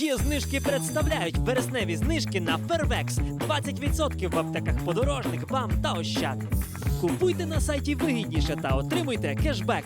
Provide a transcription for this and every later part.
Є знижки представляють вересневі знижки на Фервекс. 20% в аптеках подорожник, бам та ощад. Купуйте на сайті вигідніше та отримуйте кешбек.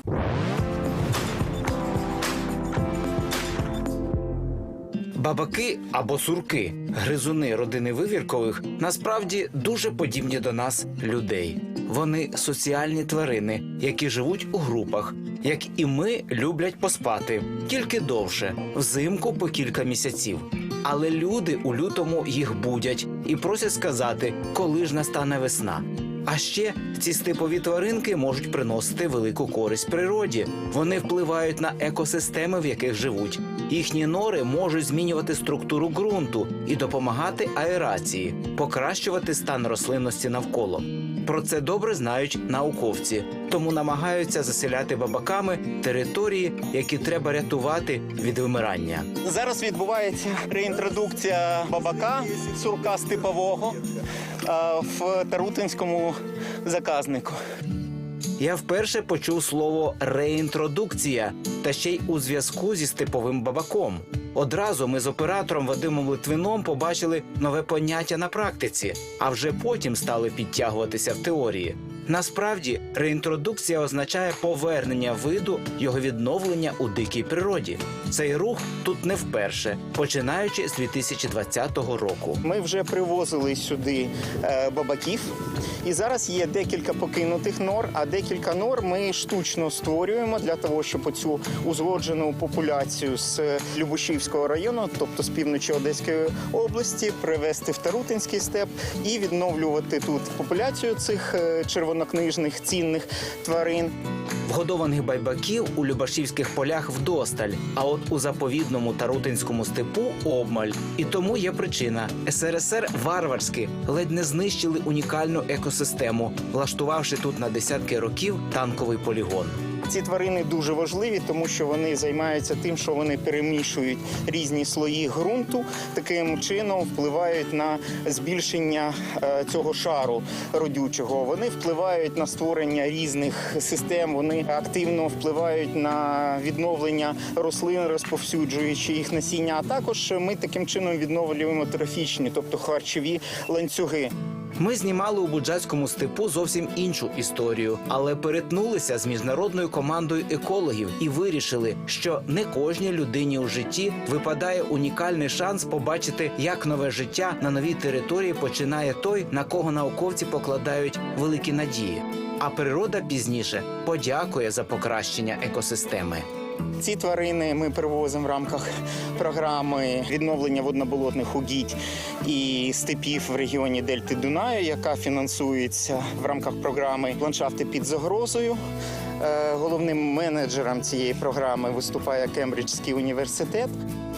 Бабаки або сурки, гризуни родини вивіркових, насправді дуже подібні до нас, людей. Вони соціальні тварини, які живуть у групах, як і ми люблять поспати, тільки довше, взимку по кілька місяців. Але люди у лютому їх будять і просять сказати, коли ж настане весна. А ще ці степові тваринки можуть приносити велику користь природі. Вони впливають на екосистеми, в яких живуть. Їхні нори можуть змінювати структуру ґрунту і допомагати аерації, покращувати стан рослинності навколо. Про це добре знають науковці, тому намагаються заселяти бабаками території, які треба рятувати від вимирання. Зараз відбувається реінтродукція бабака сурка степового в Тарутинському заказнику. Я вперше почув слово реінтродукція, та ще й у зв'язку зі степовим бабаком. Одразу ми з оператором Вадимом Литвином побачили нове поняття на практиці, а вже потім стали підтягуватися в теорії. Насправді, реінтродукція означає повернення виду, його відновлення у дикій природі. Цей рух тут не вперше, починаючи з 2020 року. Ми вже привозили сюди е, бабаків, і зараз є декілька покинутих нор, а декілька нор ми штучно створюємо для того, щоб оцю узгоджену популяцію з Любушівського району, тобто з півночі Одеської області, привезти в Тарутинський степ і відновлювати тут популяцію цих е, червонокнижних цінних тварин. Вгодованих байбаків у Любашівських полях вдосталь, а от у заповідному Тарутинському степу обмаль. І тому є причина: СРСР варварськи ледь не знищили унікальну екосистему, влаштувавши тут на десятки років танковий полігон. Ці тварини дуже важливі, тому що вони займаються тим, що вони перемішують різні слої ґрунту, таким чином впливають на збільшення е, цього шару родючого. Вони впливають на створення різних систем. Вони активно впливають на відновлення рослин, розповсюджуючи їх насіння. А також ми таким чином відновлюємо трофічні, тобто харчові ланцюги. Ми знімали у Буджацькому степу зовсім іншу історію, але перетнулися з міжнародною командою екологів і вирішили, що не кожній людині у житті випадає унікальний шанс побачити, як нове життя на новій території починає той, на кого науковці покладають великі надії. А природа пізніше подякує за покращення екосистеми. Ці тварини ми привозимо в рамках програми відновлення водноболотних угідь і степів в регіоні Дельти Дунаю, яка фінансується в рамках програми Ландшафти під загрозою. Е, Головним менеджером цієї програми виступає Кембриджський університет.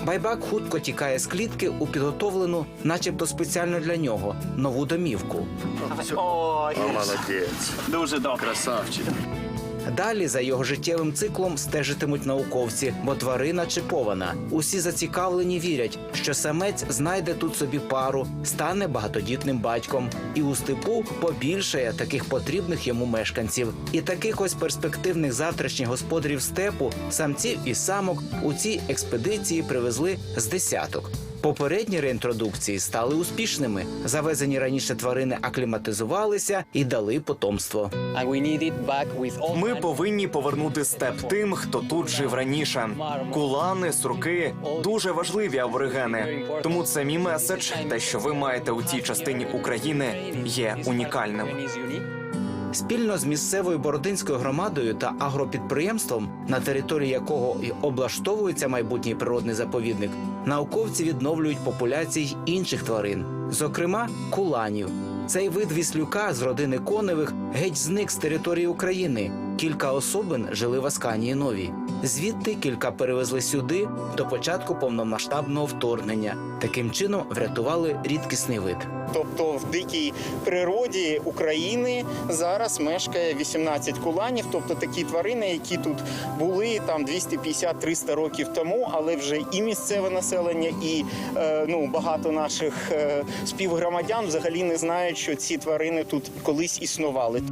Байбак хутко тікає з клітки у підготовлену, начебто спеціально для нього, нову домівку. Ой, Молодець. дуже добре. Красавчик. Далі за його життєвим циклом стежитимуть науковці, бо тварина чипована. Усі зацікавлені вірять, що самець знайде тут собі пару, стане багатодітним батьком, і у степу побільшає таких потрібних йому мешканців. І таких ось перспективних завтрашніх господарів степу, самців і самок у цій експедиції привезли з десяток. Попередні реінтродукції стали успішними. Завезені раніше тварини акліматизувалися і дали потомство. Ми повинні повернути степ тим, хто тут жив раніше. Кулани, сурки дуже важливі аборигени. Тому це мій меседж. Те, що ви маєте у цій частині України, є унікальним. Спільно з місцевою бородинською громадою та агропідприємством, на території якого і облаштовується майбутній природний заповідник, науковці відновлюють популяції інших тварин, зокрема куланів. Цей вид віслюка з родини коневих геть зник з території України. Кілька особин жили в Асканії Новій. Звідти кілька перевезли сюди до початку повномасштабного вторгнення. Таким чином врятували рідкісний вид. Тобто в дикій природі України зараз мешкає 18 куланів, тобто такі тварини, які тут були там 250-300 років тому, але вже і місцеве населення, і е, ну багато наших е, співгромадян взагалі не знають, що ці тварини тут колись існували.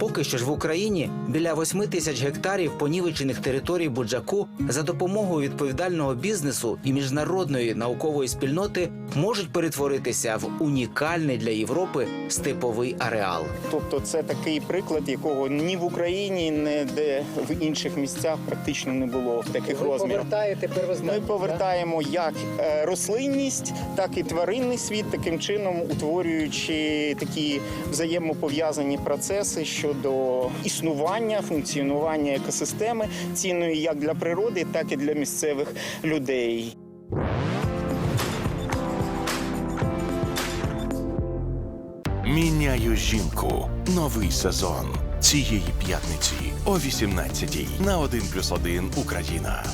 Поки що ж в Україні біля 8 тисяч гектарів понівечених територій Буджаку за допомогою відповідального бізнесу і міжнародної наукової спільноти можуть перетворитися в унікальний для Європи степовий ареал. Тобто, це такий приклад, якого ні в Україні, ні де в інших місцях практично не було таких розмірів. повертаєте Ми повертаємо як е, рослинність, так і тваринний світ, таким чином утворюючи такі взаємопов'язані процеси щодо існування, функціонування екосистеми, цінної як для природи, так і для місцевих людей. Міняю жінку. Новий сезон цієї п'ятниці о 18-й на 1+,1 Україна.